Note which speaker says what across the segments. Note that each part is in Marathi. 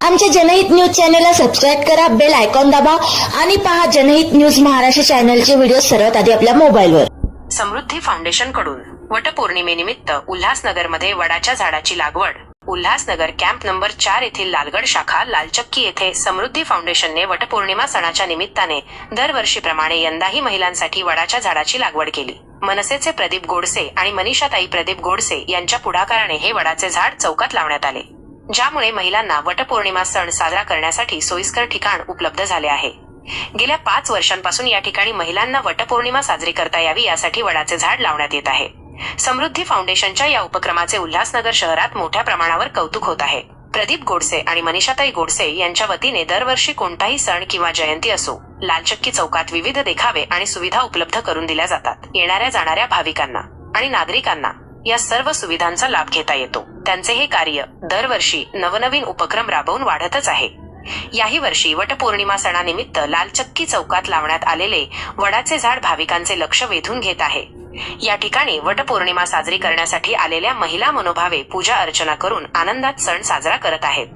Speaker 1: आमच्या जनहित न्यूज चॅनलला सबस्क्राईब करा बेल आयकॉन दाबा आणि पहा जनहित न्यूज महाराष्ट्र चॅनलचे व्हिडिओ सर्वात आधी आपल्या मोबाईलवर.
Speaker 2: समृद्धी फाउंडेशनकडून वटपौर्णिमेनिमित्त उल्हासनगरमध्ये वडाच्या झाडाची लागवड. उल्हासनगर कॅम्प नंबर चार येथील लालगड शाखा लालचक्की येथे समृद्धी फाउंडेशनने वटपौर्णिमा सणाच्या निमित्ताने दरवर्षीप्रमाणे यंदाही महिलांसाठी वडाच्या झाडाची लागवड केली. मनसेचे प्रदीप गोडसे आणि मनीषाताई प्रदीप गोडसे यांच्या पुढाकाराने हे वडाचे झाड चौकात लावण्यात आले. ज्यामुळे महिलांना वटपौर्णिमा सण साजरा करण्यासाठी सोयीस्कर ठिकाण उपलब्ध झाले आहे. गेल्या पाच वर्षांपासून या ठिकाणी महिलांना वटपौर्णिमा साजरी करता यावी यासाठी वडाचे झाड लावण्यात येत आहे. समृद्धी फाउंडेशनच्या या उपक्रमाचे उल्हासनगर शहरात मोठ्या प्रमाणावर कौतुक होत आहे. प्रदीप गोडसे आणि मनीषाताई गोडसे यांच्या वतीने दरवर्षी कोणताही सण किंवा जयंती असो लालचक्की चौकात विविध देखावे आणि सुविधा उपलब्ध करून दिल्या जातात. येणाऱ्या जाणाऱ्या भाविकांना आणि नागरिकांना या सर्व सुविधांचा लाभ घेता येतो. त्यांचे हे कार्य दरवर्षी नवनवीन उपक्रम राबवून वाढतच आहे. याही वर्षी वटपौर्णिमा सणानिमित्त लालचक्की चौकात लावण्यात आलेले वडाचे झाड भाविकांचे लक्ष वेधून घेत आहे. या ठिकाणी वटपौर्णिमा साजरी करण्यासाठी आलेल्या महिला मनोभावे पूजा अर्चना करून आनंदात सण साजरा करत आहेत.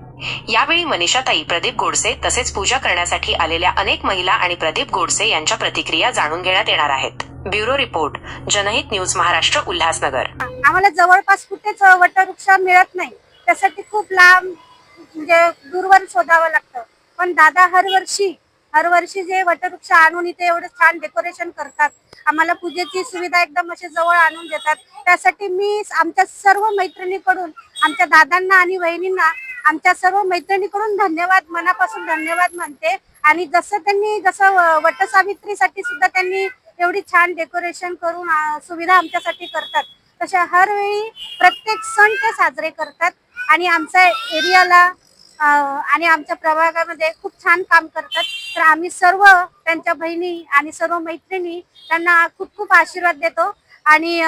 Speaker 2: यावेळी मनीषाताई प्रदीप गोडसे तसेच पूजा करण्यासाठी आलेल्या अनेक महिला आणि प्रदीप गोडसे यांच्या प्रतिक्रिया जाणून घेण्यात येणार आहेत. Bureau report Janhit news Maharashtra Ulhasnagar.
Speaker 3: आम्हाला जवळपास कुठेच वटवृक्षा मिळत नाही. त्यासाठी खूप लांब म्हणजे दूरवर शोधावं लागतं. पण दादा हरवर्षी हरवर्षी जे वटवृक्ष आणून इथे एवढं छान डेकोरेशन करतात आम्हाला पूजेची सुविधा एकदम असे जवळ आणून देतात. त्यासाठी मी आमच्या सर्व मैत्रिणीकडून आमच्या दादांना आणि वहिनींना आमच्या सर्व मैत्रिणीकडून धन्यवाद मनापासून धन्यवाद म्हणते. आणि जसं त्यांनी जसं वटसावित्रीसाठी सुद्धा त्यांनी एवढी छान डेकोरेशन करून सुविधा आमच्यासाठी करतात. तशा हरवेळी प्रत्येक सण ते साजरे करतात. आणि आमच्या एरियाला आणि आमच्या प्रभागामध्ये खूप छान काम करतात. तर आम्ही सर्व त्यांच्या बहिणी आणि सर्व मैत्रिणी त्यांना खूप खूप आशीर्वाद देतो. आणि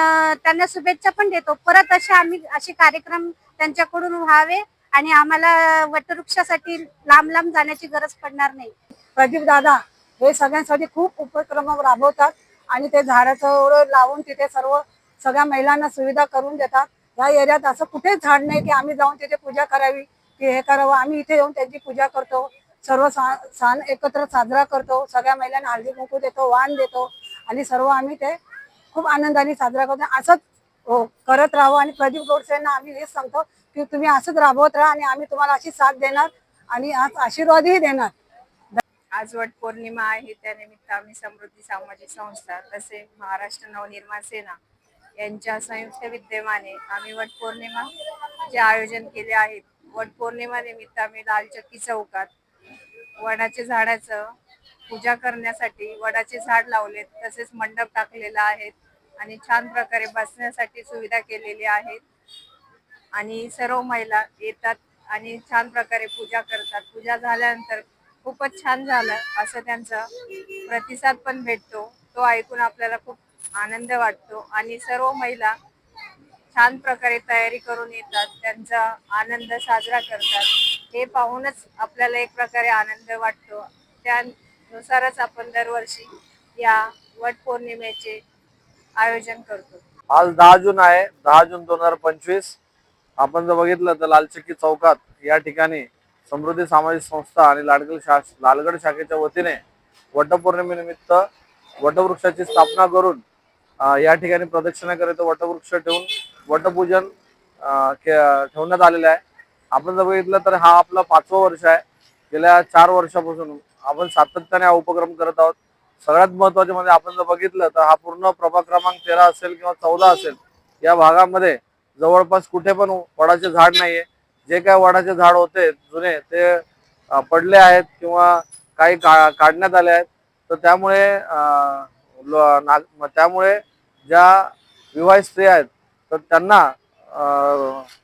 Speaker 3: त्यांना शुभेच्छा पण देतो. परत असे आम्ही असे कार्यक्रम त्यांच्याकडून व्हावे आणि आम्हाला वटवृक्षासाठी लांब लांब जाण्याची गरज पडणार नाही.
Speaker 4: प्रदीप दादा हे सगळ्यांसाठी खूप उपक्रम राबवतात. आणि ते झाडाचं लावून तिथे सर्व सगळ्या महिलांना सुविधा करून देतात. या एरियात असं कुठेच झाड नाही की आम्ही जाऊन तिथे पूजा करावी की हे करावं. आम्ही इथे येऊन त्यांची पूजा करतो. सर्व सा- सण एकत्र साजरा करतो. सगळ्या महिलांना हळदी कुंकू देतो वाण देतो आणि सर्व आम्ही ते खूप आनंदाने साजरा करतो. असंच हो, करत राहावं. आणि प्रदीप गोडसेंना आम्ही हेच सांगतो की तुम्ही असंच राबवत राहा आणि आम्ही तुम्हाला अशी साथ देणार आणि आज आशीर्वादही देणार.
Speaker 5: आज वट पौर्णिमा आहे त्यानिमित्त आम्ही समृद्धी सामाजिक संस्था तसे महाराष्ट्र नवनिर्माण सेना यांच्या संयुक्त विद्यमाने आम्ही वट पौर्णिमा आयोजन केले आहे वट पौर्णिमा निमित्त आम्ही लालचक्की चौकात वडाच्या झाडाचं पूजा करण्यासाठी वडाचे झाड लावलेत तसेच मंडप टाकलेला आहे आणि छान प्रकारे बसण्यासाठी सुविधा केलेली आहेत. आणि सर्व महिला येतात आणि छान प्रकारे पूजा करतात. पूजा झाल्यानंतर खूपच छान झालं असं त्यांचा प्रतिसाद पण भेटतो. तो ऐकून आपल्याला खूप आनंद वाटतो आणि सर्व महिला छान प्रकारे तयारी करून येतात त्यांचा आनंद साजरा करतात. हे पाहूनच आपल्याला एक प्रकारे आनंद वाटतो. त्यानुसारच आपण दरवर्षी या वट पौर्णिमेचे आयोजन करतो.
Speaker 6: आज दहा जून आहे दहा जून दोन हजार पंचवीस. आपण जर बघितलं तर लालचक्की चौकात या ठिकाणी समृद्धी सामाजिक संस्था आणि लाडगड शा लालगड शाखेच्या वतीने वटपौर्णिमेनिमित्त वटवृक्षाची स्थापना करून या ठिकाणी प्रदक्षिणा करत वटवृक्ष ठेवून वटपूजन के- ठेवण्यात आलेलं आहे. आपण जर बघितलं तर हा आपला पाचवा वर्ष आहे. गेल्या चार वर्षापासून आपण सातत्याने हा उपक्रम करत आहोत. सगळ्यात महत्त्वाचे म्हणजे आपण जर बघितलं तर हा पूर्ण प्रभाग क्रमांक तेरा असेल किंवा चौदा असेल या भागामध्ये जवळपास कुठे पण वडाचे झाड नाहीये. जे काय वडाचे झाड होते जुने ते पडले आहेत किंवा काही का काढण्यात आले आहेत. तर त्यामुळे लो- त्यामुळे ज्या विवाहित स्त्री आहेत तर त्यांना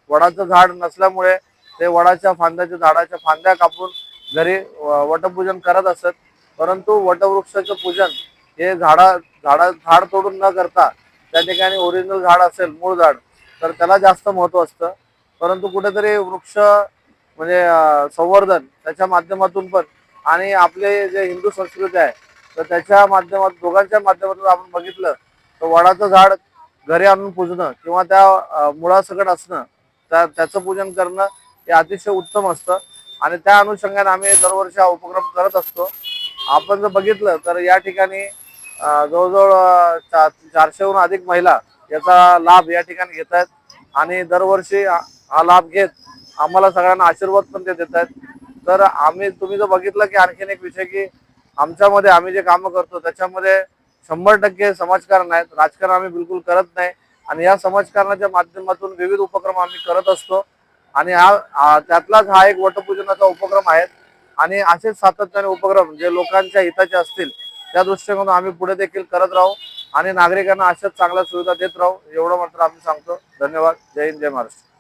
Speaker 6: वडाचं झाड नसल्यामुळे ते वडाच्या फांद्याच्या झाडाच्या फांद्या कापून घरी व- वटपूजन करत असत. परंतु वटवृक्षाचं पूजन हे झाडा झाडा झाड तोडून न करता त्या ठिकाणी ओरिजिनल झाड असेल मूळ झाड तर त्याला जास्त महत्त्व असतं. परंतु कुठेतरी वृक्ष म्हणजे संवर्धन त्याच्या माध्यमातून पण आणि आपले जे हिंदू संस्कृती आहे तर त्याच्या माध्यमात दोघांच्या माध्यमातून आपण बघितलं तर वडाचं झाड घरी आणून पुजणं किंवा त्या मुळासकट असणं त्या त्याचं पूजन करणं हे अतिशय उत्तम असतं. आणि त्या अनुषंगाने आम्ही दरवर्षी हा उपक्रम करत असतो. आपण जर बघितलं तर या ठिकाणी जवळजवळ चारशेहून अधिक महिला याचा लाभ या ठिकाणी घेत आहेत आणि दरवर्षी हा लाभ घेत आम्हाला सगळ्यांना आशीर्वाद पण ते देत आहेत तर आम्ही तुम्ही जर बघितलं की आणखीन एक विषय की आमच्यामध्ये आम्ही जे कामं करतो त्याच्यामध्ये शंभर टक्के समाजकारण आहेत राजकारण आम्ही बिलकुल करत नाही. आणि या समाजकारणाच्या माध्यमातून विविध उपक्रम आम्ही करत असतो. आणि हा त्यातलाच हा एक वटपूजनाचा उपक्रम आहे. आणि असेच सातत्याने उपक्रम जे लोकांच्या हिताचे असतील त्या दृष्टिकोनातून आम्ही पुढे देखील करत राहू. आणि नागरिकांना अशाच चांगल्या सुविधा देत राहू एवढं मात्र आम्ही सांगतो. धन्यवाद. जय हिंद जय महाराष्ट्र.